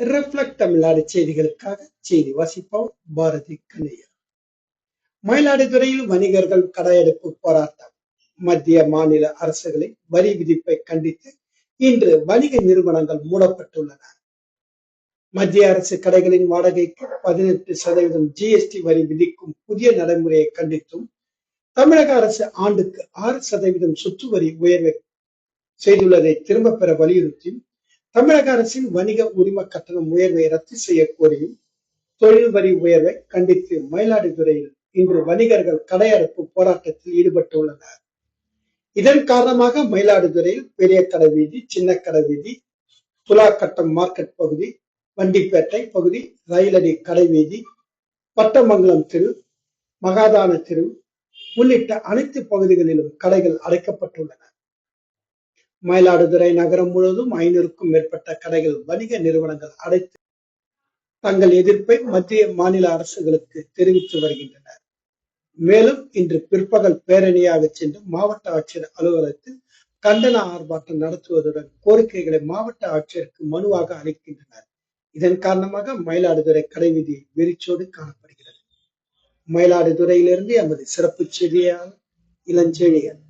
Reflect Tamil Nadu செய்திகளுக்காக செய்தி வாசிப்பவர் பாரதி கண்ணையா மயிலாடுதுறையில் வணிகர்கள் கடையெடுப்பு போராட்டம் மத்திய மாநில அரசுகளை வரி விதிப்பை கண்டித்து இன்று வணிக நிறுவனங்கள் மூடப்பட்டுள்ளன மத்திய அரசு கடைகளின் வாடகைக்கு பதினெட்டு சதவீதம் ஜிஎஸ்டி வரி விதிக்கும் புதிய நடைமுறையை கண்டித்தும் தமிழக அரசு ஆண்டுக்கு ஆறு சதவீதம் சுற்று வரி உயர்வை செய்துள்ளதை திரும்ப பெற வலியுறுத்தியும் தமிழக அரசின் வணிக உரிம கட்டணம் உயர்வை ரத்து செய்ய கோரியும் தொழில் வரி உயர்வை கண்டித்து மயிலாடுதுறையில் இன்று வணிகர்கள் கடையடைப்பு போராட்டத்தில் ஈடுபட்டுள்ளனர். இதன் காரணமாக மயிலாடுதுறையில் பெரிய கடை வீதி சின்ன கடை வீதி துலாக்கட்டம் மார்க்கெட் பகுதி வண்டிப்பேட்டை பகுதி ரயிலடி கடை வீதி பட்டமங்கலம் தெரு மகாதான தெரு உள்ளிட்ட அனைத்து பகுதிகளிலும் கடைகள் அடைக்கப்பட்டுள்ளன. மயிலாடுதுறை நகரம் முழுவதும் ஐநூறுக்கும் மேற்பட்ட கடைகள் வணிக நிறுவனங்கள் அடைத்து தங்கள் எதிர்ப்பை மத்திய மாநில அரசுகளுக்கு தெரிவித்து வருகின்றனர். மேலும் இன்று பிற்பகல் பேரணியாக சென்று மாவட்ட ஆட்சியர் அலுவலகத்தில் கண்டன ஆர்ப்பாட்டம் நடத்துவதுடன் கோரிக்கைகளை மாவட்ட ஆட்சியருக்கு மனுவாக அளிக்கின்றனர். இதன் காரணமாக மயிலாடுதுறை கடைவீதி வெறிச்சோடு காணப்படுகிறது. மயிலாடுதுறையிலிருந்து எமது சிறப்பு செய்தியாளர் இளஞ்செழியன்.